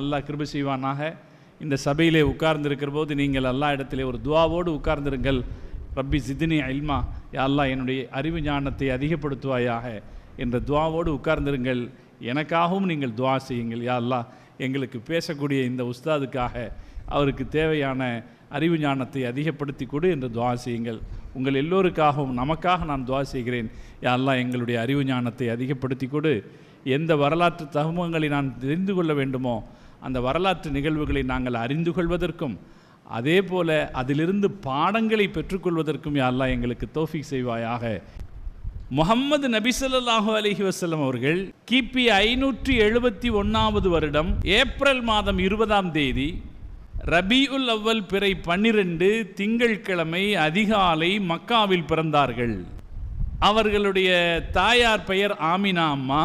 அல்லாஹ் கிருபை செய்வானாக. இந்த சபையிலே உட்கார்ந்திருக்கிற போது நீங்கள் எல்லா இடத்திலே ஒரு துவாவோடு உட்கார்ந்திருங்கள். ரப்பி ஜிதினி அல்மா யா அல்லாஹ் என்னுடைய அறிவு ஞானத்தை அதிகப்படுத்துவாயாக. என்ற துவாவோடு உட்கார்ந்திருங்கள். எனக்காகவும் நீங்கள் துவா செய்யுங்கள். யா அல்லாஹ் எங்களுக்கு பேசக்கூடிய இந்த உஸ்தாதுக்காக அவருக்கு தேவையான அறிவு ஞானத்தை அதிகப்படுத்தி கொடு என்று துவா செய்யுங்கள். உங்கள் எல்லோருக்காகவும் நமக்காக நான் துவா செய்கிறேன். யா எங்களுடைய அறிவு ஞானத்தை அதிகப்படுத்தி கொடு. எந்த வரலாற்று தகுமங்களை நான் தெரிந்து கொள்ள வேண்டுமோ அந்த வரலாற்று நிகழ்வுகளை நாங்கள் அறிந்து கொள்வதற்கும் அதே போல அதிலிருந்து பாடங்களை பெற்றுக்கொள்வதற்கும் யாரெல்லாம் எங்களுக்கு தோஃபிக் செய்வாயாக. முகம்மது நபிசல்லாஹு ஸல்லல்லாஹு வசலம் அவர்கள் கிபி ஐநூற்றி எழுபத்தி ஒன்றாவது வருடம் ஏப்ரல் மாதம் இருபதாம் தேதி ரபியுல் அவ்வல் பிறை பன்னிரண்டு திங்கட்கிழமை அதிகாலை மக்காவில் பிறந்தார்கள். அவர்களுடைய தாயார் பெயர் ஆமினா அம்மா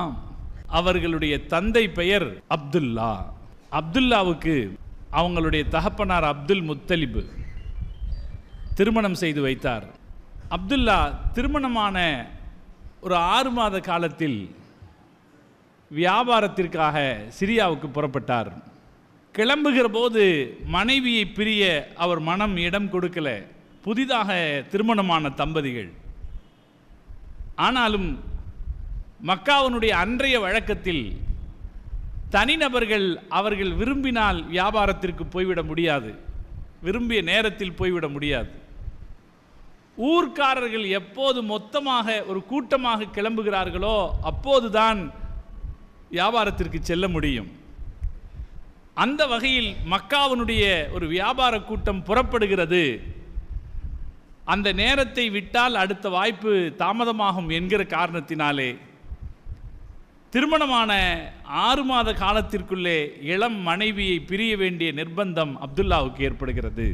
அவர்களுடைய தந்தை பெயர் அப்துல்லா. அப்துல்லாவுக்கு அவங்களுடைய தகப்பனார் அப்துல் முத்தலிபு திருமணம் செய்து வைத்தார். அப்துல்லா திருமணமான ஒரு ஆறு மாத காலத்தில் வியாபாரத்திற்காக சிரியாவுக்கு புறப்பட்டார். கிளம்புகிற போது மனைவியை பிரிய அவர் மனம் இடம் கொடுக்கல. புதிதாக திருமணமான தம்பதிகள். ஆனாலும் மக்காவினுடைய அன்றைய வழக்கத்தில் தனிநபர்கள் அவர்கள் விரும்பினால் வியாபாரத்திற்கு போய்விட முடியாது. விரும்பிய நேரத்தில் போய்விட முடியாது. ஊர்க்காரர்கள் எப்போது மொத்தமாக ஒரு கூட்டமாக கிளம்புகிறார்களோ அப்போதுதான் வியாபாரத்திற்கு செல்ல முடியும். அந்த வகையில் மக்காவினுடைய ஒரு வியாபார கூட்டம் புறப்படுகிறது. அந்த நேரத்தை விட்டால் அடுத்த வாய்ப்பு தாமதமாகும் என்கிற காரணத்தினாலே திருமணமான ஆறு மாத காலத்திற்குள்ளே இளம் மனைவியை பிரிய வேண்டிய நிர்பந்தம் அப்துல்லாவுக்கு ஏற்படுகிறது.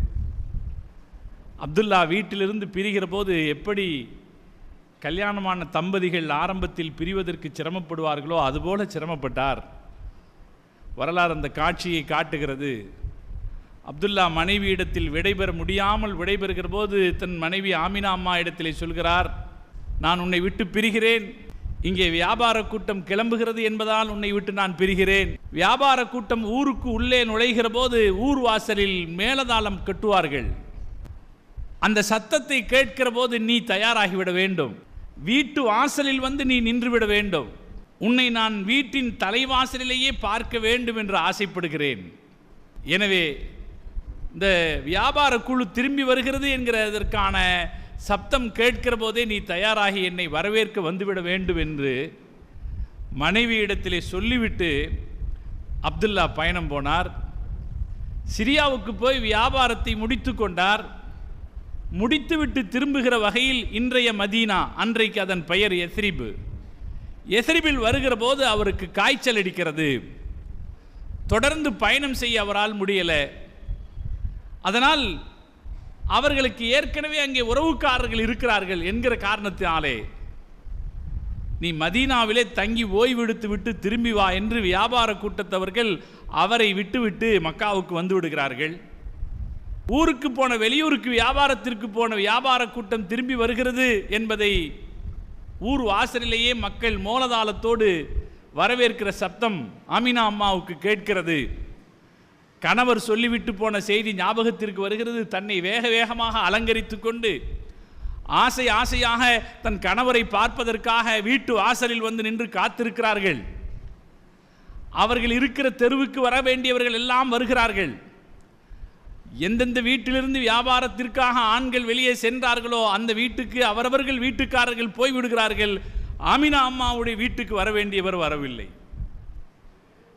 அப்துல்லா வீட்டிலிருந்து பிரிகிற போது எப்படி கல்யாணமான தம்பதிகள் ஆரம்பத்தில் பிரிவதற்கு சிரமப்படுவார்களோ அதுபோல சிரமப்பட்டார். வரலாறு அந்த காட்சியை காட்டுகிறது. அப்துல்லா மனைவியிடத்தில் விடைபெற முடியாமல் விடைபெறுகிற போது தன் மனைவி ஆமினா அம்மா இடத்திலே சொல்கிறார் நான் உன்னை விட்டு பிரிகிறேன். இங்கே வியாபார கூட்டம் கிளம்புகிறது என்பதால் உன்னை விட்டு நான் பிரிகிறேன். வியாபார கூட்டம் ஊருக்கு உள்ளே நுழைகிற போது ஊர் வாசலில் மேலதாளம் கட்டுவார்கள். அந்த சத்தத்தை கேட்கிற போது நீ தயாராகிவிட வேண்டும். வீட்டு வாசலில் வந்து நீ நின்றுவிட வேண்டும். உன்னை நான் வீட்டின் தலைவாசலிலேயே பார்க்க வேண்டும் என்று ஆசைப்படுகிறேன். எனவே இந்த வியாபார குழு திரும்பி வருகிறது என்கிறதற்கான சப்தம் கேட்கிற போதே நீ தயாராகி என்னை வரவேற்க வந்துவிட வேண்டும் என்று மனைவியிடத்திலே சொல்லிவிட்டு அப்துல்லா பயணம் போனார். சிரியாவுக்கு போய் வியாபாரத்தை முடித்து கொண்டார். முடித்துவிட்டு திரும்புகிற வகையில் இன்றைய மதீனா அன்றைக்கு அதன் பெயர் எஸ்ரிபு. எஸ்ரிபில் வருகிற போது அவருக்கு காய்ச்சல் அடிக்கிறது. தொடர்ந்து பயணம் செய்ய அவரால் முடியலை. அதனால் அவர்களுக்கு ஏற்கனவே அங்கே உறவுக்காரர்கள் இருக்கிறார்கள் என்கிற காரணத்தினாலே நீ மதீனாவிலே தங்கி ஓய்வெடுத்து விட்டு திரும்பி வா என்று வியாபார கூட்டத்தவர்கள் அவரை விட்டுவிட்டு மக்காவுக்கு வந்து விடுகிறார்கள். ஊருக்கு போன வெளியூருக்கு வியாபாரத்திற்கு போன வியாபார கூட்டம் திரும்பி வருகிறது என்பதை ஊர் வாசலிலேயே மக்கள் மோலதாளத்தோடு வரவேற்கிற சப்தம் அமினா அம்மாவுக்கு கேட்கிறது. கணவர் சொல்லிவிட்டு போன செய்தி ஞாபகத்திற்கு வருகிறது. தன்னை வேக வேகமாக அலங்கரித்து கொண்டு ஆசை ஆசையாக தன் கணவரை பார்ப்பதற்காக வீட்டு வாசலில் வந்து நின்று காத்திருக்கிறார்கள். அவர்கள் இருக்கிற தெருவுக்கு வர வேண்டியவர்கள் எல்லாம் வருகிறார்கள். எந்தெந்த வீட்டிலிருந்து வியாபாரத்திற்காக ஆண்கள் வெளியே சென்றார்களோ அந்த வீட்டுக்கு அவரவர்கள் வீட்டுக்காரர்கள் போய்விடுகிறார்கள். ஆமினா அம்மாவுடைய வீட்டுக்கு வர வேண்டியவர் வரவில்லை.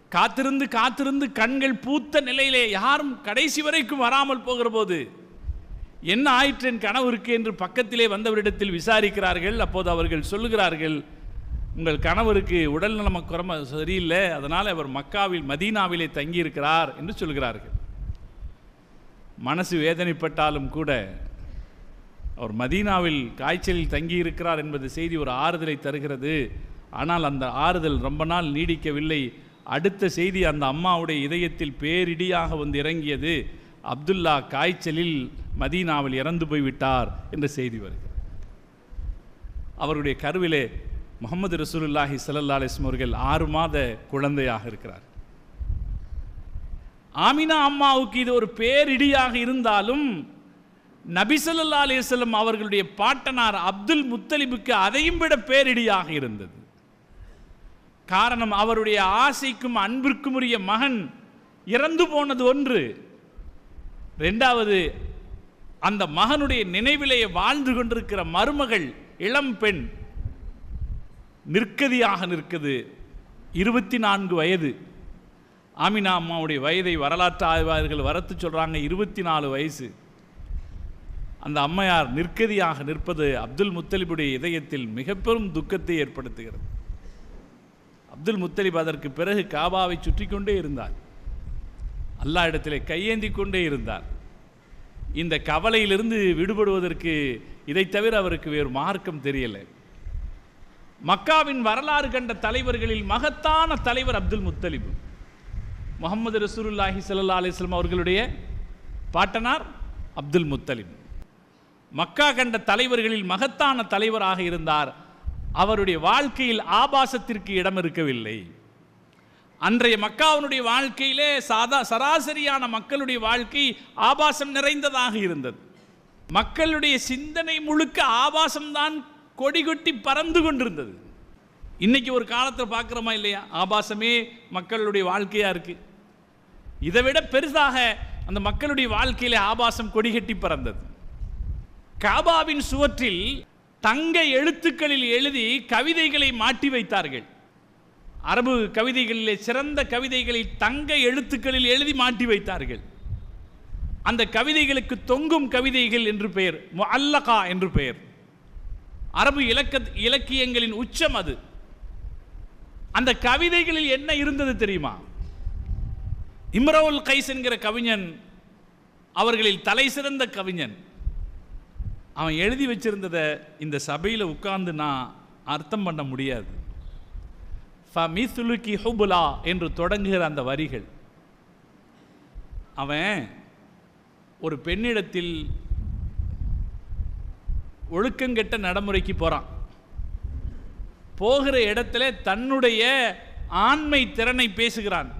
காத்திருந்து காத்திருந்து கண்கள் பூத்த நிலையிலே யாரும் கடைசி வரைக்கும் வராமல் போகிற போது என்ன ஆயிற்று என் கணவருக்கு? என்று பக்கத்திலே வந்தவரிடத்தில் விசாரிக்கிறார்கள். அப்போது அவர்கள் சொல்லுகிறார்கள் உங்கள் கணவருக்கு உடல் நலம் குறம சரியில்லை. அதனால் அவர் மக்காவில் மதீனாவிலே தங்கியிருக்கிறார் என்று சொல்கிறார்கள். மனசு வேதனைப்பட்டாலும் கூட அவர் மதீனாவில் காய்ச்சலில் தங்கியிருக்கிறார் என்பது செய்தி ஒரு ஆறுதலை தருகிறது. ஆனால் அந்த ஆறுதல் ரொம்ப நாள் நீடிக்கவில்லை. அடுத்த செய்தி அந்த அம்மாவுடைய இதயத்தில் பேரிடியாக வந்து இறங்கியது. அப்துல்லா காய்ச்சலில் மதீனாவில் இறந்து போய்விட்டார் என்ற செய்தி வருகிறது. அவருடைய கருவிலே முகமது ரசூலுல்லாஹி ஸல்லல்லாஹு அலைஹி அவர்கள் ஆறு மாத குழந்தையாக இருக்கிறார். ஆமினா அம்மாவுக்கு இது ஒரு பேரிடியாக இருந்தாலும் நபிசல்லா அலிஸ்லம் அவர்களுடைய பாட்டனார் அப்துல் முத்தலிபுக்கு அதையும் விட பேரிடியாக இருந்தது. காரணம் அவருடைய ஆசைக்கும் அன்பிற்கும் உரிய மகன் இறந்து போனது ஒன்று. ரெண்டாவது அந்த மகனுடைய நினைவிலேயே வாழ்ந்து கொண்டிருக்கிற மருமகள் இளம் பெண் நிற்கதியாக நிற்குது. இருபத்தி நான்கு வயது. ஆமினா அம்மாவுடைய வயதை வரலாற்று ஆய்வாளர்கள் வரத்து சொல்கிறாங்க இருபத்தி நாலு வயசு. அந்த அம்மையார் நிற்கதியாக நிற்பது அப்துல் முத்தலிபுடைய இதயத்தில் மிக பெரும் துக்கத்தை ஏற்படுத்துகிறது. அப்துல் முத்தலிப் அதற்கு பிறகு காபாவை சுற்றி கொண்டே இருந்தார். அல்லா இடத்திலே கையேந்தி கொண்டே இருந்தார். இந்த கவலையிலிருந்து விடுபடுவதற்கு இதை தவிர அவருக்கு வேறு மார்க்கம் தெரியலை. மக்காவின் வரலாறு கண்ட தலைவர்களில் மகத்தான தலைவர் அப்துல் முத்தலிப். முகமது ரசூலுல்லாஹி சல்லா அலிஸ்லாம் அவர்களுடைய பாட்டனார் அப்துல் முத்தலிப். மக்கா கண்ட தலைவர்களில் மகத்தான தலைவராக இருந்தார் அவருடைய வாழ்க்கையில் ஆபாசத்திற்கு இடம் இருக்கவில்லை. அன்றைய மக்காவினுடைய வாழ்க்கையிலே சாதா சராசரியான மக்களுடைய வாழ்க்கை ஆபாசம் நிறைந்ததாக இருந்தது. மக்களுடைய சிந்தனை முழுக்க ஆபாசம்தான் கொடி கொட்டி பறந்து கொண்டிருந்தது. இன்னைக்கு ஒரு காலத்தில் பார்க்குறோமா இல்லையா? ஆபாசமே மக்களுடைய வாழ்க்கையாக இருக்குது இதை விட பெரிதாக அந்த மக்களுடைய வாழ்க்கையில் ஆபாசம் கொடிகட்டி பறந்தது. காபாவின் சுவற்றில் தங்க எழுத்துக்களில் எழுதி கவிதைகளை மாட்டி வைத்தார்கள். அரபு கவிதைகளிலே சிறந்த கவிதைகளை தங்க எழுத்துக்களில் எழுதி மாட்டி வைத்தார்கள். அந்த கவிதைகளுக்கு தொங்கும் கவிதைகள் என்று பெயர் அல்லகா என்று பெயர். அரபு இலக்க இலக்கியங்களின் உச்சம் அது. அந்த கவிதைகளில் என்ன இருந்தது தெரியுமா? இம்ரவுல் கைஸ் என்கிற கவிஞன் அவர்களில் தலை சிறந்த கவிஞன். அவன் எழுதி வச்சிருந்ததை இந்த சபையில் உட்கார்ந்து நான் அர்த்தம் பண்ண முடியாது. ஃபமிசுலுக்கி ஹுபுலா என்று தொடங்குகிற அந்த வரிகள். அவன் ஒரு பெண்ணிடத்தில் ஒழுக்கங்கெட்ட நடைமுறைக்கு போகிறான் போகிற இடத்துல தன்னுடைய ஆண்மை திறனை பேசுகிறான்.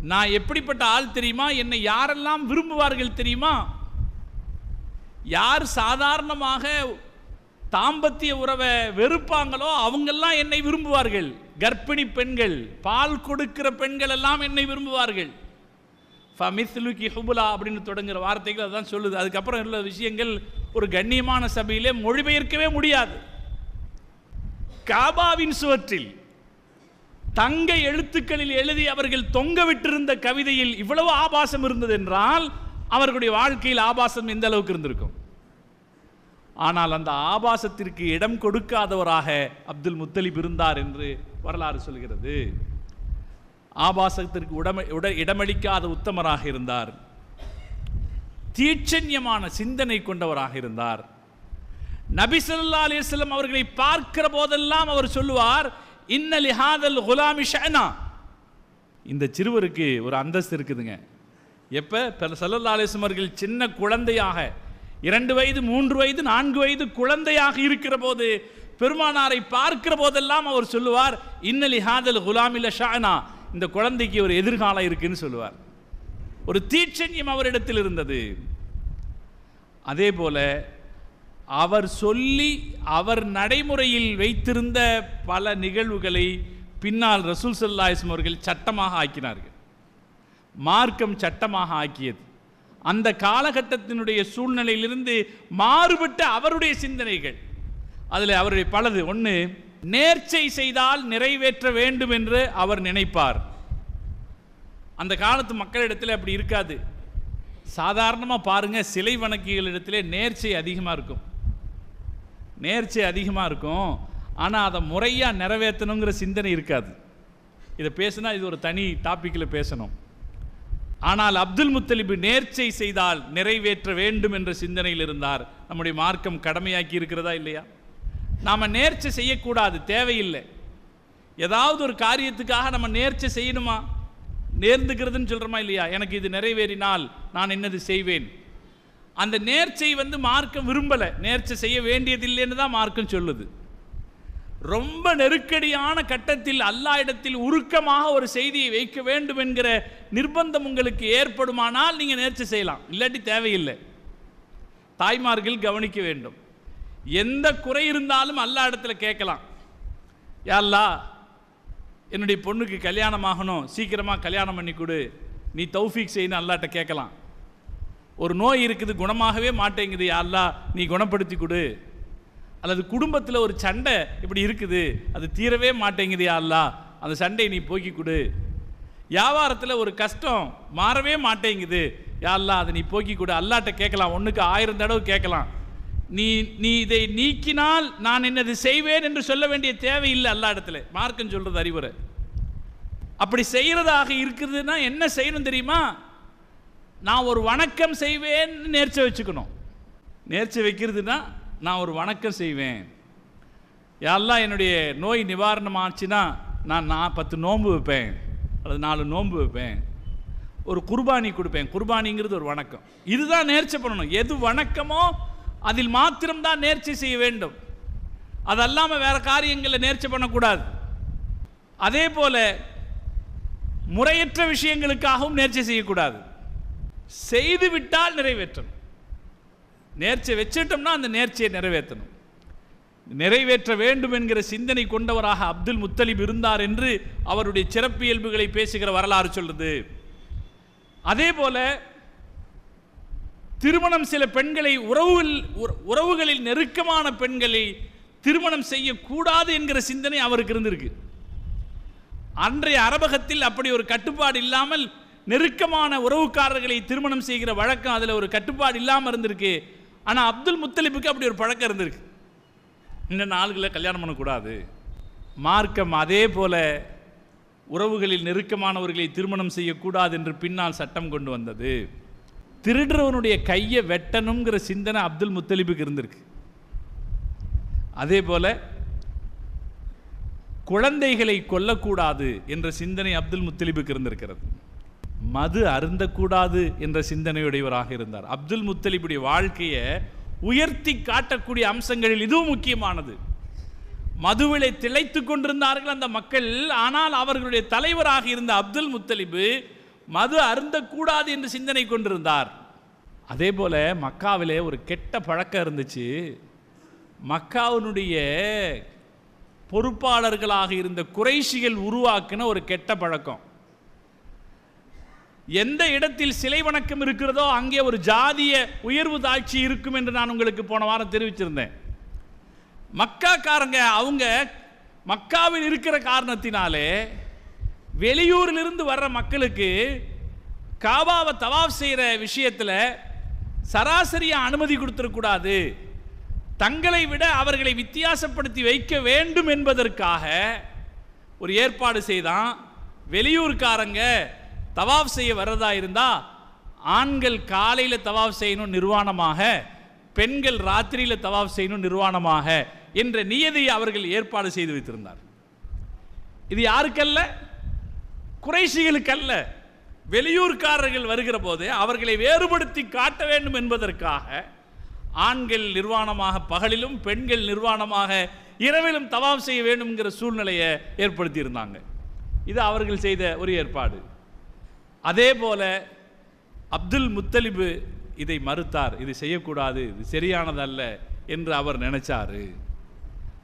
நான் எப்படிப்பட்ட ஆள் தெரியுமா? என்னை யாரெல்லாம் விரும்புவார்கள் தெரியுமா? யார் சாதாரணமாக தாம்பத்திய உறவை வெறுப்பாங்களோ அவங்கெல்லாம் என்னை விரும்புவார்கள். கர்ப்பிணி பெண்கள் பால் கொடுக்கிற பெண்கள் எல்லாம் என்னை விரும்புவார்கள். ஃபமிஸ்லுக்கி ஹுபுலா அப்படின்னு தொடங்குகிற வார்த்தைகள் அதான் சொல்லுது. அதுக்கப்புறம் உள்ள விஷயங்கள் ஒரு கண்ணியமான சபையிலே மொழிபெயர்க்கவே முடியாது. காபாவின் சுவற்றில் தங்க எழுத்துக்களில் எழுதி அவர்கள் தொங்க விட்டிருந்த கவிதையில் இவ்வளவு ஆபாசம் இருந்தது என்றால் அவர்களுடைய வாழ்க்கையில் ஆபாசம் எந்த அளவுக்கு இருந்திருக்கும்? ஆனால் அந்த ஆபாசத்திற்கு இடம் கொடுக்காதவராக அப்துல் முத்தலிப் இருந்தார் என்று வரலாறு சொல்கிறது. ஆபாசத்திற்கு உடம உட இடமளிக்காத உத்தமராக இருந்தார். தீட்சண்யமான சிந்தனை கொண்டவராக இருந்தார். நபிசல்லா அலிஸ்லம் அவர்களை பார்க்கிற போதெல்லாம் அவர் சொல்லுவார் இன்னலி ஹாதல் குலாமி ஷனா இந்த சிறுவருக்கு ஒரு அந்தஸ்து இருக்குதுங்க. எப்போ? சல்லல்லா அலிஸ்லம் அவர்கள் சின்ன குழந்தையாக இரண்டு வயது மூன்று வயது நான்கு வயது குழந்தையாக இருக்கிற போது பெருமானாரை பார்க்கிற போதெல்லாம் அவர் சொல்லுவார் இன்னலி ஹாதல் குலாமில ஷானா இந்த குழந்தைக்கு ஒரு எதிர்காலம் இருக்குன்னு சொல்லுவார். ஒரு தீட்சண்யம் அவரிடத்தில் இருந்தது. அதே போல அவர் சொல்லி அவர் நடைமுறையில் வைத்திருந்த பல நிகழ்வுகளை பின்னால் ரசூல் சல்லாஹம் அவர்கள் சட்டமாக ஆக்கினார்கள். மார்க்கம் சட்டமாக ஆக்கியது. அந்த காலகட்டத்தினுடைய சூழ்நிலையிலிருந்து மாறுபட்ட அவருடைய சிந்தனைகள். அதில் அவருடைய பலது. ஒன்று நேர்ச்சை செய்தால் நிறைவேற்ற வேண்டும் என்று அவர் நினைப்பார். அந்த காலத்து மக்களிடத்தில் அப்படி இருக்காது. சாதாரணமாக பாருங்கள் சிலை வணக்கிகளிடத்திலே நேர்ச்சை அதிகமாக இருக்கும். நேர்ச்சை அதிகமாக இருக்கும். ஆனால் அதை முறையாக நிறைவேற்றணுங்கிற சிந்தனை இருக்காது. இதை பேசுனா இது ஒரு தனி டாப்பிக்கில் பேசணும். ஆனால் அப்துல் முத்தலிபு நேர்ச்சை செய்தால் நிறைவேற்ற வேண்டும் என்ற சிந்தனையில் இருந்தார். நம்முடைய மார்க்கம் கடமையாக்கி இருக்கிறதா இல்லையா? நாம் நேர்ச்சை செய்யக்கூடாது தேவையில்லை. ஏதாவது ஒரு காரியத்துக்காக நம்ம நேர்ச்சை செய்யணுமா? நேர்ந்துக்கிறதுன்னு சொல்கிறோமா இல்லையா? எனக்கு இது நிறைவேறினால் நான் என்னது செய்வேன்? அந்த நேர்ச்சை வந்து மார்க்கம் விரும்பலை. நேர்ச்சை செய்ய வேண்டியதில்லைன்னு தான் மார்க்கம் சொல்லுது. ரொம்ப நெருக்கடியான கட்டத்தில் அல்லா இடத்தில் உருக்கமாக ஒரு செய்தியை வைக்க வேண்டும் என்கிற நிர்பந்தம் உங்களுக்கு ஏற்படுமானால் நீங்கள் நேர்ச்சி செய்யலாம். இல்லாட்டி தேவையில்லை. தாய்மார்கள் கவனிக்க வேண்டும். எந்த குறை இருந்தாலும் அல்லா இடத்துல கேட்கலாம். யாழ்லா என்னுடைய பொண்ணுக்கு கல்யாணம் ஆகணும். சீக்கிரமாக கல்யாணம் பண்ணி கொடு. நீ தௌஃபீக் செய்யணும் அல்லாட்ட கேட்கலாம். ஒரு நோய் இருக்குது குணமாகவே மாட்டேங்குது. யாழ்லா நீ குணப்படுத்தி கொடு. அல்லது குடும்பத்தில் ஒரு சண்டை இப்படி இருக்குது அது தீரவே மாட்டேங்குது யா அந்த சண்டையை நீ போக்கி கொடு. வியாபாரத்தில் ஒரு கஷ்டம் மாறவே மாட்டேங்குது. யா அதை நீ போக்கி கொடு. அல்லாட்ட கேட்கலாம் ஒன்றுக்கு ஆயிரம் தடவை கேட்கலாம். நீ நீ இதை நீக்கினால் நான் என்னது செய்வேன் என்று சொல்ல வேண்டிய தேவையில்லை அல்லா இடத்துல மார்க்கம் சொல்கிறது அறிவுரை. அப்படி செய்கிறதாக இருக்குதுன்னா என்ன செய்யணும் தெரியுமா? நான் ஒரு வணக்கம் செய்வேன்னு நேர்ச்சி வச்சுக்கணும். நேர்ச்சி வைக்கிறதுனா நான் ஒரு வணக்கம் செய்வேன். யாரெல்லாம் என்னுடைய நோய் நிவாரணம் ஆச்சுன்னா நான் நான் பத்து நோன்பு வைப்பேன். அல்லது நாலு நோன்பு வைப்பேன். ஒரு குர்பானி கொடுப்பேன். குர்பானிங்கிறது ஒரு வணக்கம். இதுதான் நேர்ச்சி பண்ணணும். எது வணக்கமோ அதில் மாத்திரம்தான் நேர்ச்சி செய்ய வேண்டும். அது அல்லாமல் வேற காரியங்களில் நேர்ச்சி பண்ணக்கூடாது. அதே போல் முறையற்ற விஷயங்களுக்காகவும் நேர்ச்சி செய்யக்கூடாது. செய்துவிட்டால் நிறைவேற்றும் நேர்ச்சியை வச்சிட்டோம்னா அந்த நேர்ச்சியை நிறைவேற்றணும். நிறைவேற்ற வேண்டும் என்கிற சிந்தனை கொண்டவராக அப்துல் முத்தலிப் இருந்தார் என்று அவருடைய சிறப்பியல்புகளை பேசுகிற வரலாறு சொல்லுது. அதே போல திருமணம் சில பெண்களை உறவுகள் உற- உறவுகளில் நெருக்கமான பெண்களை திருமணம் செய்யக்கூடாது என்கிற சிந்தனை அவருக்கு இருந்திருக்கு. அன்றைய அரபகத்தில் அப்படி ஒரு கட்டுப்பாடு இல்லாமல் நெருக்கமான உறவுக்காரர்களை திருமணம் செய்கிற வழக்கம் அதில் ஒரு கட்டுப்பாடு இல்லாமல் இருந்திருக்கு. ஆனால் அப்துல் முத்தலிப்புக்கு அப்படி ஒரு பழக்கம் இருந்திருக்கு. இந்த நாள்களில் கல்யாணம் பண்ணக்கூடாது. மார்க்கம் அதே போல உறவுகளில் நெருக்கமானவர்களை திருமணம் செய்யக்கூடாது என்று பின்னால் சட்டம் கொண்டு வந்தது. திருடுறவனுடைய கையை வெட்டணுங்கிற சிந்தனை அப்துல் முத்தலிபுக்கு இருந்திருக்கு. அதே போல குழந்தைகளை கொல்லக்கூடாது என்ற சிந்தனை அப்துல் முத்தலிபுக்கு இருந்திருக்கிறது. மது அருந்தக்கூடாது என்ற சிந்தனையுடையவராக இருந்தார். அப்துல் முத்தலிபுடைய வாழ்க்கையை உயர்த்தி காட்டக்கூடிய அம்சங்களில் இதுவும் முக்கியமானது. மதுவிலை திளைத்து கொண்டிருந்தார்கள் அந்த மக்கள் ஆனால் அவர்களுடைய தலைவராக இருந்த அப்துல் முத்தலிபு மது அருந்தக்கூடாது என்று சிந்தனை கொண்டிருந்தார். அதே போல மக்காவிலே ஒரு கெட்ட பழக்கம் இருந்துச்சு. மக்காவினுடைய பொறுப்பாளர்களாக இருந்த குறைஷிகள் உருவாக்கின ஒரு கெட்ட பழக்கம். எந்த இடத்தில் சிலை வணக்கம் இருக்கிறதோ அங்கே ஒரு ஜாதிய உயர்வு தாழ்ச்சி இருக்கும் என்று நான் உங்களுக்கு போன வாரம் தெரிவிச்சிருந்தேன். மக்காக்காரங்க அவங்க மக்காவில் இருக்கிற காரணத்தினாலே வெளியூரிலிருந்து வர்ற மக்களுக்கு காபாவை தவாப் செய்கிற விஷயத்தில் சராசரியாக அனுமதி கொடுத்துடக்கூடாது. தங்களை விட அவர்களை வித்தியாசப்படுத்தி வைக்க வேண்டும் என்பதற்காக ஒரு ஏற்பாடு செய்தான் வெளியூர்காரங்க தவாப் செய்ய வர்றதா இருந்தால் ஆண்கள் காலையில் தவாஃப் செய்யணும் நிர்வாணமாக பெண்கள் ராத்திரியில் தவாஃப் செய்யணும் நிர்வாணமாக என்ற நியதியை அவர்கள் ஏற்பாடு செய்து வைத்திருந்தார். இது யாருக்கல்ல? குறைசிகளுக்கல்ல வெளியூர்காரர்கள் வருகிற போது அவர்களை வேறுபடுத்தி காட்ட வேண்டும் என்பதற்காக ஆண்கள் நிர்வாணமாக பகலிலும் பெண்கள் நிர்வாணமாக இரவிலும் தவாம் செய்ய வேண்டும்ங்கிற சூழ்நிலையை ஏற்படுத்தியிருந்தாங்க. இது அவர்கள் செய்த ஒரு ஏற்பாடு. அதே போல அப்துல் முத்தலிபு இதை மறுத்தார். இது செய்யக்கூடாது இது சரியானதல்ல என்று அவர் நினைச்சாரு.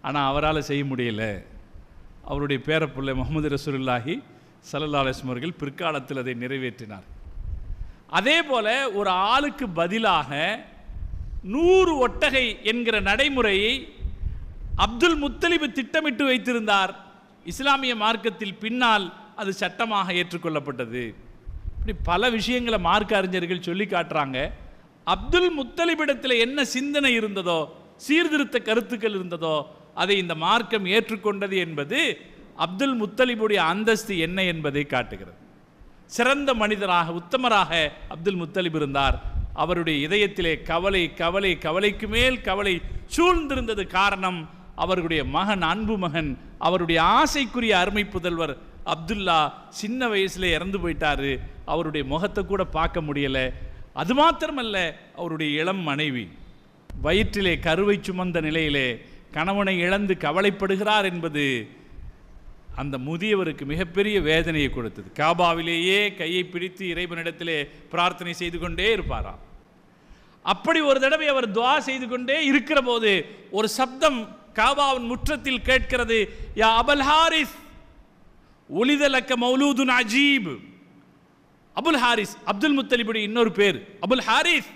ஆனால் அவரால் செய்ய முடியல. அவருடைய பேரப்பிள்ளை முகமது ரசூலுல்லாஹி ஸல்லல்லாஹு அலைஹி அவர்கள் பிற்காலத்தில் அதை நிறைவேற்றினார். அதே போல ஒரு ஆளுக்கு பதிலாக நூறு ஒட்டகை என்கிற நடைமுறையை அப்துல் முத்தலிபு திட்டமிட்டு வைத்திருந்தார். இஸ்லாமிய மார்க்கத்தில் பின்னால் அது சட்டமாக ஏற்றுக்கொள்ளப்பட்டது. இப்படி பல விஷயங்களை மார்க்க அறிஞர்கள் சொல்லி காட்டுறாங்க. அப்துல் முத்தலிபிடத்தில் என்ன சிந்தனை இருந்ததோ சீர்திருத்த கருத்துக்கள் இருந்ததோ அதை இந்த மார்க்கம் ஏற்றுக்கொண்டது என்பது அப்துல் முத்தலிபுடைய அந்தஸ்து என்ன என்பதை காட்டுகிறது. சிறந்த மனிதராக உத்தமராக அப்துல் முத்தலிப் இருந்தார். அவருடைய இதயத்திலே கவலை கவலை கவலைக்கு மேல் கவலை சூழ்ந்திருந்தது காரணம் அவருடைய மகன் அன்பு மகன் அவருடைய ஆசைக்குரிய அருமை புதல்வர் அப்துல்லா சின்ன வயசுல இறந்து போயிட்டாரு. அவருடைய முகத்தை கூட பார்க்க முடியலை. அது மாத்திரமல்ல அவருடைய இளம் மனைவி. வயிற்றிலே கருவை சுமந்த நிலையிலே கணவனை இழந்து கவலைப்படுகிறார் என்பது அந்த முதியவருக்கு மிகப்பெரிய வேதனையை கொடுத்தது. காபாவிலேயே கையை பிடித்து இறைவனிடத்திலே பிரார்த்தனை செய்து கொண்டே இருப்பாராம். அப்படி ஒரு தடவை அவர் துவா செய்து கொண்டே இருக்கிற போது ஒரு சப்தம் காபாவின் முற்றத்தில் கேட்கிறது யா அபல் ஹாரிஸ் ஒளிதலக்க மௌலூதுன் அஜீப். அபுல் ஹாரிஸ் அப்துல் முத்தலிபுடைய இன்னொரு பேர். அபுல் ஹாரிஸ்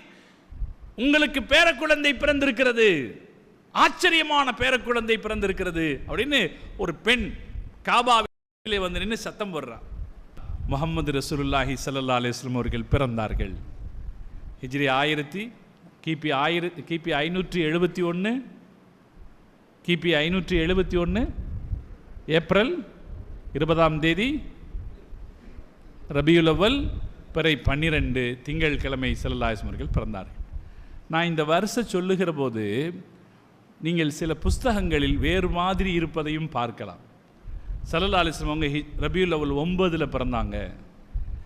உங்களுக்கு பேரக்குழந்தை பிறந்திருக்கிறது. ஆச்சரியமான பேரக்குழந்தை பிறந்திருக்கிறது அப்படின்னு ஒரு பெண் காபாவிலே வந்து நின்று சத்தம் போடுறான் முகமது ரசூலுல்லாஹி சல்லா அலிஸ்லம் அவர்கள் பிறந்தார்கள். ஹிஜ்ரி ஆயிரத்தி கிபி ஆயிரத்தி கிபி ஐநூற்றி எழுபத்தி ஒன்று கிபி ஐநூற்றி எழுபத்தி ஒன்று ஏப்ரல் இருபதாம் தேதி ரபியுலவல் பிறை பன்னிரெண்டு திங்கள் கிழமை செல்லாயசம் அவர்கள் பிறந்தார்கள். நான் இந்த வருஷ சொல்லுகிற போது நீங்கள் சில புஸ்தகங்களில் வேறு மாதிரி இருப்பதையும் பார்க்கலாம். சல்லல்லா அலிஸ்லம் அவங்க ஹி ரபியுல் ஒன்பதில் பிறந்தாங்க.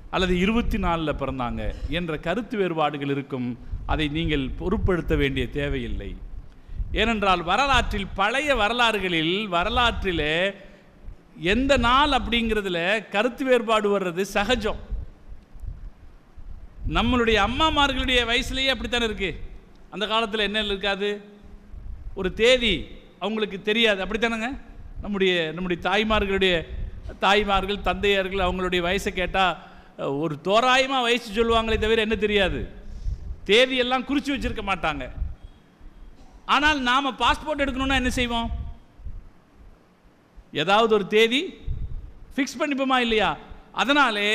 அல்லது இருபத்தி நாலில் பிறந்தாங்க என்ற கருத்து வேறுபாடுகள் இருக்கும். அதை நீங்கள் பொருட்படுத்த வேண்டிய தேவையில்லை. ஏனென்றால் வரலாற்றில் பழைய வரலாறுகளில் வரலாற்றிலே எந்த நாள் அப்படிங்கிறதுல கருத்து வேறுபாடு வர்றது சகஜம். நம்மளுடைய அம்மாமார்களுடைய வயசுலேயே அப்படித்தானே இருக்கு? அந்த காலத்தில் என்ன இருக்காது? ஒரு தேதி அவங்களுக்கு தெரியாது. அப்படித்தானங்க? நம்முடைய நம்முடைய தாய்மார்களுடைய தாய்மார்கள் தந்தையர்கள் அவங்களுடைய வயசை கேட்டால் ஒரு தோராயமாக வயசு சொல்லுவாங்களே தவிர என்ன தெரியாது. தேதியெல்லாம் குறித்து வச்சிருக்க மாட்டாங்க. ஆனால் நாம் பாஸ்போர்ட் எடுக்கணும்னா என்ன செய்வோம்? ஏதாவது ஒரு தேதி ஃபிக்ஸ் பண்ணிப்போமா இல்லையா? அதனாலே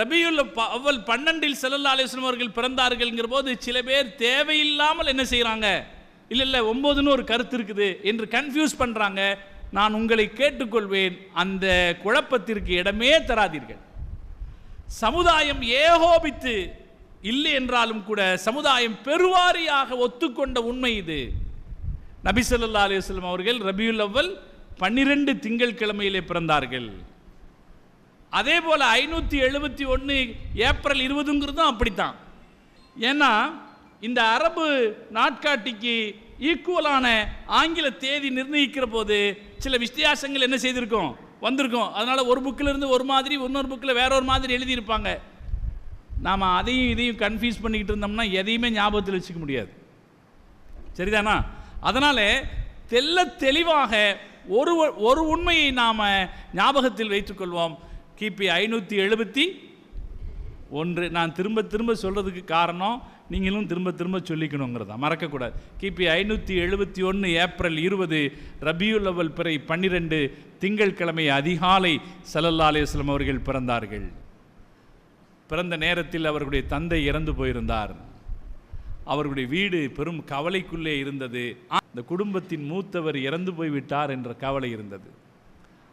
ரபியுல் அவ்வள் பன்னெண்டில் செல்லல்லா அலிஸ்லம் அவர்கள் பிறந்தார்கள்ங்கிற போது சில பேர் தேவையில்லாமல் என்ன செய்கிறாங்க இல்லை இல்லை ஒம்போதுன்னு ஒரு கருத்து இருக்குது என்று கன்ஃபியூஸ் பண்ணுறாங்க நான் உங்களை கேட்டுக்கொள்வேன். அந்த குழப்பத்திற்கு இடமே தராதீர்கள். சமுதாயம் ஏகோபித்து இல்லை என்றாலும் கூட சமுதாயம் பெருவாரியாக ஒத்துக்கொண்ட உண்மை இது. நபி ஸல்லல்லாஹு அலைஹி அவர்கள் ரபியுல் அவ்வல் பன்னிரெண்டு திங்கள் கிழமையிலே பிறந்தார்கள். அதே போல் ஐநூற்றி எழுபத்தி ஒன்று ஏப்ரல் இருபதுங்கிறதும் அப்படித்தான். ஏன்னா இந்த அரபு நாட்காட்டிக்கு ஈக்குவலான ஆங்கில தேதி நிர்ணயிக்கிற போது சில வித்தியாசங்கள் என்ன செய்திருக்கோம்? வந்திருக்கோம். அதனால் ஒரு புக்கில் இருந்து ஒரு மாதிரி இன்னொரு புக்கில் வேற ஒரு மாதிரி எழுதியிருப்பாங்க. நாம் அதையும் இதையும் கன்ஃபியூஸ் பண்ணிக்கிட்டு இருந்தோம்னா எதையுமே ஞாபகத்தில் வச்சுக்க முடியாது. சரிதானா? அதனால் தெல்ல தெளிவாக ஒரு ஒரு உண்மையை நாம் ஞாபகத்தில் வைத்துக்கொள்வோம். கிபி ஐநூற்றி எழுபத்தி ஒன்று. நான் திரும்ப திரும்ப சொல்கிறதுக்கு காரணம் நீங்களும் திரும்ப திரும்ப சொல்லிக்கணுங்கிறதா. மறக்கக்கூடாது. கிபி ஐநூற்றி எழுபத்தி ஒன்று ஏப்ரல் இருபது ரபியுல் அவல் பிறை பன்னிரெண்டு திங்கட்கிழமை அதிகாலை ஸல்லல்லாஹு அலைஹி அவர்கள் பிறந்தார்கள். பிறந்த நேரத்தில் அவர்களுடைய தந்தை இறந்து போயிருந்தார். அவர்களுடைய வீடு பெரும் கவலைக்குள்ளே இருந்தது. இந்த குடும்பத்தின் மூத்தவர் இறந்து போய்விட்டார் என்ற கவலை இருந்தது.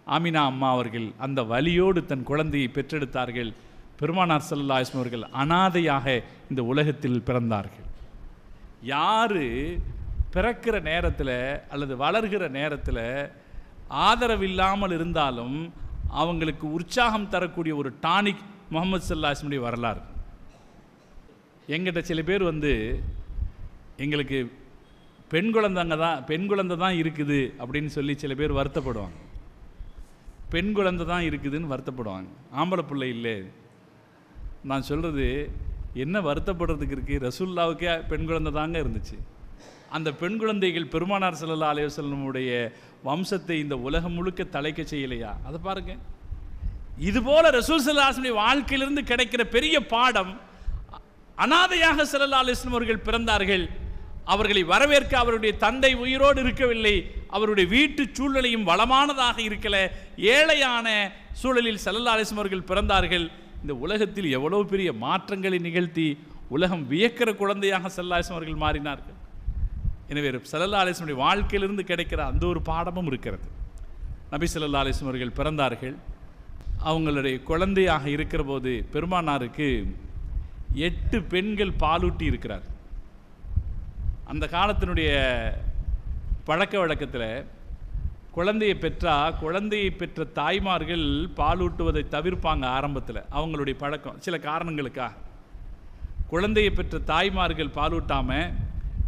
ஆமினா அம்மா அவர்கள் அந்த வலியோடு தன் குழந்தையை பெற்றெடுத்தார்கள். பெருமானார் சல்லா அலைஹி அவர்கள் அனாதையாக இந்த உலகத்தில் பிறந்தார்கள். யார் பிறக்கிற நேரத்தில் அல்லது வளர்கிற நேரத்தில் ஆதரவில்லாமல் இருந்தாலும் அவங்களுக்கு உற்சாகம் தரக்கூடிய ஒரு டானிக் முகமது சல்லாஸ்முடைய வரலாறு. எங்கிட்ட சில பேர் வந்து எங்களுக்கு பெண் குழந்தைங்க தான் பெண் குழந்தை தான் இருக்குது அப்படின்னு சொல்லி சில பேர் வருத்தப்படுவாங்க. பெண் குழந்தை தான் இருக்குதுன்னு வருத்தப்படுவாங்க. ஆம்பளை பிள்ளை இல்லை. நான் சொல்கிறது என்ன வருத்தப்படுறதுக்கு இருக்குது ரசூல்லாவுக்கே பெண் குழந்தை தாங்க இருந்துச்சு. அந்த பெண் குழந்தைகள் பெருமானார் ஸல்லல்லாஹு அலையவசல்லமுடைய வம்சத்தை இந்த உலகம் முழுக்க தலைக்க செய்யலையா? அதை பாருங்க. இதுபோல் ரசூல் சல்லாஹனுடைய வாழ்க்கையிலிருந்து கிடைக்கிற பெரிய பாடம் அனாதையாக ஸல்லல்லாஹு அவர்கள் பிறந்தார்கள். அவர்களை வரவேற்க அவருடைய தந்தை உயிரோடு இருக்கவில்லை. அவருடைய வீட்டு சூழ்நிலையும் வளமானதாக இருக்கல. ஏழையான சூழலில் ஸல்லல்லாஹு அலைஹி அவர்கள் பிறந்தார்கள். இந்த உலகத்தில் எவ்வளவு பெரிய மாற்றங்களை நிகழ்த்தி உலகம் வியக்கிற குழந்தையாக செல்லாசம் அவர்கள் மாறினார்கள். எனவே ஸல்லல்லாஹு வாழ்க்கையிலிருந்து கிடைக்கிற அந்த ஒரு பாடமும் இருக்கிறது. நபி ஸல்லல்லாஹு அலைஹி அவர்கள் பிறந்தார்கள். அவங்களுடைய குழந்தையாக இருக்கிற போது பெருமானாருக்கு எட்டு பெண்கள் பாலூட்டி இருக்கிறார். அந்த காலத்தினுடைய பழக்க வழக்கத்தில் குழந்தையை பெற்றா குழந்தையை பெற்ற தாய்மார்கள் பாலூட்டுவதை தவிர்ப்பாங்க ஆரம்பத்தில் அவங்களுடைய பழக்கம். சில காரணங்களுக்காக குழந்தையை பெற்ற தாய்மார்கள் பாலூட்டாமல்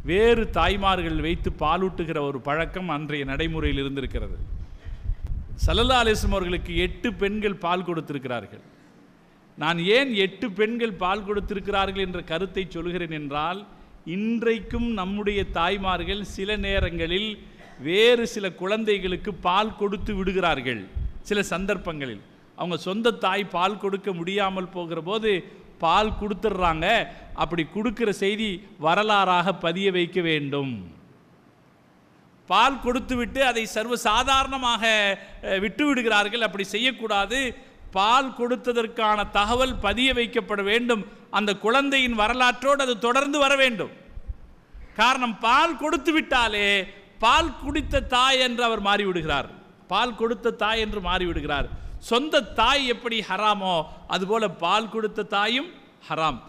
வேறு தாய்மார்கள் வைத்து பாலூட்டுகிற ஒரு பழக்கம் அன்றைய நடைமுறையில் இருந்திருக்கிறது. சல்லல்லா அலிஸ்லம் அவர்களுக்கு எட்டு பெண்கள் பால் கொடுத்திருக்கிறார்கள். நான் ஏன் எட்டு பெண்கள் பால் கொடுத்திருக்கிறார்கள் என்ற கருத்தை சொல்கிறேன் என்றால் இன்றைக்கும் நம்முடைய தாய்மார்கள் சில நேரங்களில் வேறு சில குழந்தைகளுக்கு பால் கொடுத்து விடுகிறார்கள். சில சந்தர்ப்பங்களில். அவங்க சொந்த தாய் பால் கொடுக்க முடியாமல் போகிற போது பால் கொடுத்துட்றாங்க அப்படி கொடுக்கிற செய்தி வரலாறாக பதிய வைக்க வேண்டும். பால் கொடுத்துவிட்டு அதை சர்வ சாதாரணமாக விட்டு விடுகிறார்கள் அப்படி செய்யக்கூடாது. பால் கொடுத்ததற்கான தகவல் பதிய வைக்கப்பட வேண்டும். அந்த குழந்தையின் வரலாற்றோடு அது தொடர்ந்து வர வேண்டும். காரணம் பால் கொடுத்து விட்டாலே பால் குடித்த தாய் என்று அவர் மாறிவிடுகிறார். பால் கொடுத்த தாய் என்று மாறிவிடுகிறார். சொந்த தாய் எப்படி ஹராமோ அதுபோல பால் கொடுத்த தாயும் ஹராம்.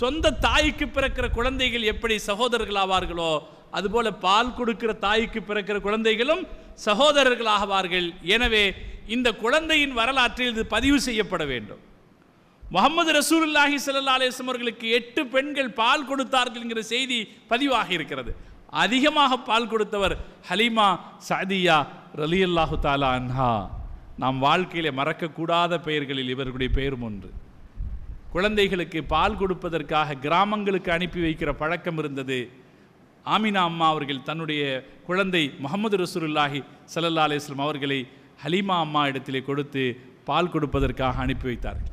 சொந்த தாய்க்கு பிறக்கிற குழந்தைகள் எப்படி சகோதரர்கள் ஆவார்களோ அதுபோல பால் கொடுக்கிற தாய்க்கு பிறக்கிற குழந்தைகளும் சகோதரர்களாகவார்கள் எனவே இந்த குழந்தையின் வரலாற்றில் இது பதிவு செய்யப்பட வேண்டும். முகமது ரசூலுல்லாஹி ஸல்லல்லாஹு அலைஹி அவர்களுக்கு எட்டு பெண்கள் பால் கொடுத்தார்கள் என்கிற செய்தி பதிவாகி இருக்கிறது. அதிகமாக பால் கொடுத்தவர் ஹலீமா சஅதியா ரலியல்லாஹு தாலா அன்ஹா. நாம் வாழ்க்கையிலே மறக்கக்கூடாத பெயர்களில் இவர்களுடைய பெயரும் ஒன்று. குழந்தைகளுக்கு பால் கொடுப்பதற்காக கிராமங்களுக்கு அனுப்பி வைக்கிற பழக்கம் இருந்தது. ஆமினா அம்மா அவர்கள் தன்னுடைய குழந்தை முகமது ரசூலுல்லாஹி ஸல்லல்லாஹு அலைஹி அவர்களை ஹலீமா அம்மா இடத்திலே கொடுத்து பால் கொடுப்பதற்காக அனுப்பி வைத்தார்கள்.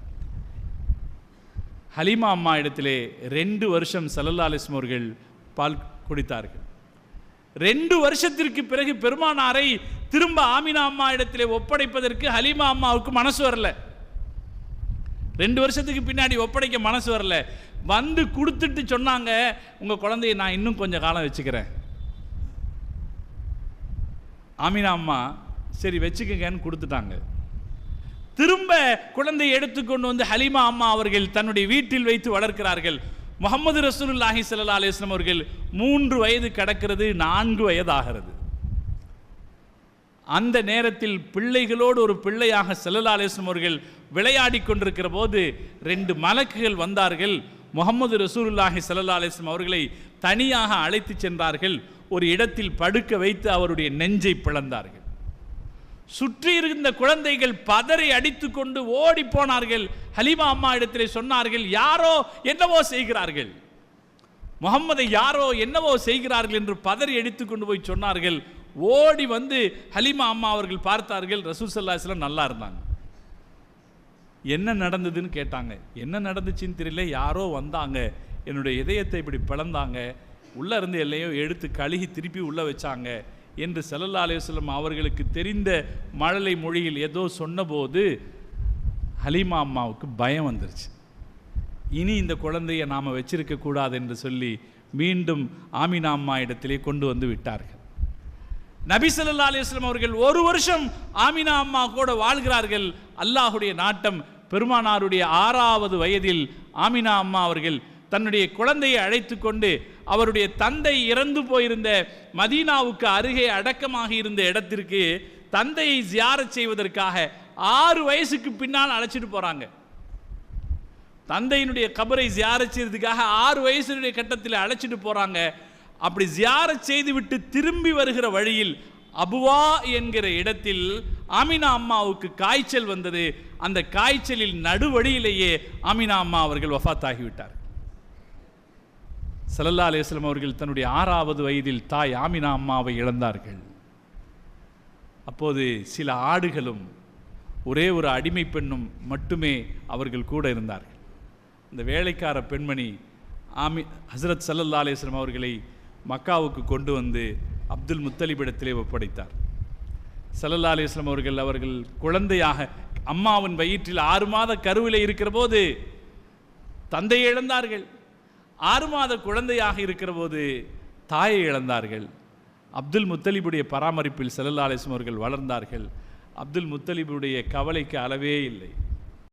ஹலீமா அம்மா இடத்திலே ரெண்டு வருஷம் சல்லல்லா அலிஸ்லம் அவர்கள் பால் குடித்தார்கள். ரெண்டு வருஷத்திற்கு பிறகு பெருமானாரை திரும்ப ஆமினா அம்மா இடத்திலே ஒப்படைப்பதற்கு ஹலீமா அம்மாவுக்கு மனசு வரல. ரெண்டு வருஷத்துக்கு பின்னாடி ஒப்படைக்க மனசு வரல. வந்து கொடுத்துட்டு சொன்னாங்க உங்க குழந்தைய நான் இன்னும் கொஞ்சம் காலம் வச்சுக்கிறேன். ஆமினா அம்மா சரி வச்சுக்கங்கன்னு கொடுத்துட்டாங்க. திரும்ப குழந்தையை எடுத்துக்கொண்டு வந்து ஹலீமா அம்மா அவர்கள் தன்னுடைய வீட்டில் வைத்து வளர்க்கிறார்கள். முகமது ரசூலுல்லாஹி சல்லா அலிஸ்லாம் அவர்கள் மூன்று வயது கடக்கிறது நான்கு வயதாகிறது. அந்த நேரத்தில் பிள்ளைகளோடு ஒரு பிள்ளையாக ஸல்லல்லாஹு அலைஹி அவர்கள் விளையாடி கொண்டிருக்கிற போது ரெண்டு மலக்குகள் வந்தார்கள். முகமது ரசூலுல்லாஹி ஸல்லல்லாஹு அலைஹி அவர்களை தனியாக அழைத்து சென்றார்கள். ஒரு இடத்தில் படுக்க வைத்து அவருடைய நெஞ்சை பிளந்தார்கள். சுற்றி இருந்த குழந்தைகள் பதறி அடித்துக்கொண்டு ஓடி போனார்கள். ஹலிமா அம்மா இடத்திலே சொன்னார்கள் யாரோ என்னவோ செய்கிறார்கள்? முகம்மதை யாரோ என்னவோ செய்கிறார்கள்? என்று பதறி அடித்துக்கொண்டு போய் சொன்னார்கள். ஓடி வந்து ஹலிமா அம்மா அவர்கள் பார்த்தார்கள் ரசூல் நல்லா இருந்தாங்க. என்ன நடந்ததுன்னு கேட்டாங்க. என்ன நடந்துச்சுன்னு தெரியல யாரோ வந்தாங்க. என்னுடைய இதயத்தை இப்படி பிளந்தாங்க. உள்ளே இருந்து எல்லையோ எடுத்து கழுகி திருப்பி உள்ளே வச்சாங்க. என்று சல்லல்லா அலைஹி அவர்களுக்கு தெரிந்த மழலை மொழியில் ஏதோ சொன்னபோது ஹலீமா அம்மாவுக்கு பயம் வந்துருச்சு. இனி இந்த குழந்தையை நாம் வச்சிருக்க கூடாது என்று சொல்லி மீண்டும் ஆமினா அம்மா இடத்திலே கொண்டு வந்து விட்டார்கள். நபி ஸல்லல்லாஹு அலைஹி அவர்கள் ஒரு வருஷம் ஆமினா அம்மா கூட வாழ்கிறார்கள். அல்லாஹுடைய நாட்டம் பெருமானாருடைய ஆறாவது வயதில் ஆமினா அம்மா அவர்கள் தன்னுடைய குழந்தையை அழைத்து கொண்டு அவருடைய தந்தை இறந்து போயிருந்த மதீனாவுக்கு அருகே அடக்கமாக இருந்த இடத்திற்கு தந்தையை ஜியாரச் செய்வதற்காக ஆறு வயசுக்கு பின்னால் அழைச்சிட்டு போறாங்க. தந்தையினுடைய கபரை ஜியாரத் செய்யறதுக்காக ஆறு வயசுடைய கட்டத்தில் அழைச்சிட்டு போறாங்க. அப்படி ஜியாரச் செய்துவிட்டு திரும்பி வருகிற வழியில் அபுவா என்கிற இடத்தில் அமினா அம்மாவுக்கு காய்ச்சல் வந்தது. அந்த காய்ச்சலில் நடுவழியிலேயே அமினா அம்மா அவர்கள் வஃபாத்தாகிவிட்டார் ஸல்லல்லாஹு அலைஹி அவர்கள் தன்னுடைய ஆறாவது வயதில் தாய் ஆமினா அம்மாவை இழந்தார்கள். அப்போது சில ஆடுகளும் ஒரே ஒரு அடிமை பெண்ணும் மட்டுமே அவர்கள் கூட இருந்தார்கள். இந்த வேலைக்கார பெண்மணி ஆமி ஹஸ்ரத் சல்லல்லா அலைஹி அவர்களை மக்காவுக்கு கொண்டு வந்து அப்துல் முத்தலிபிடத்திலே ஒப்படைத்தார். சல்லல்லா அலைஹி அவர்கள் அவர்கள் குழந்தையாக அம்மாவின் வயிற்றில் ஆறு மாத கருவிலே இருக்கிற போது தந்தையை இழந்தார்கள். ஆறு மாத குழந்தையாக இருக்கிற போது தாயை இழந்தார்கள். அப்துல் முத்தலிபுடைய பராமரிப்பில் ஸல்லல்லாஹு அவர்கள் வளர்ந்தார்கள். அப்துல் முத்தலிபுடைய கவலைக்கு அளவே இல்லை.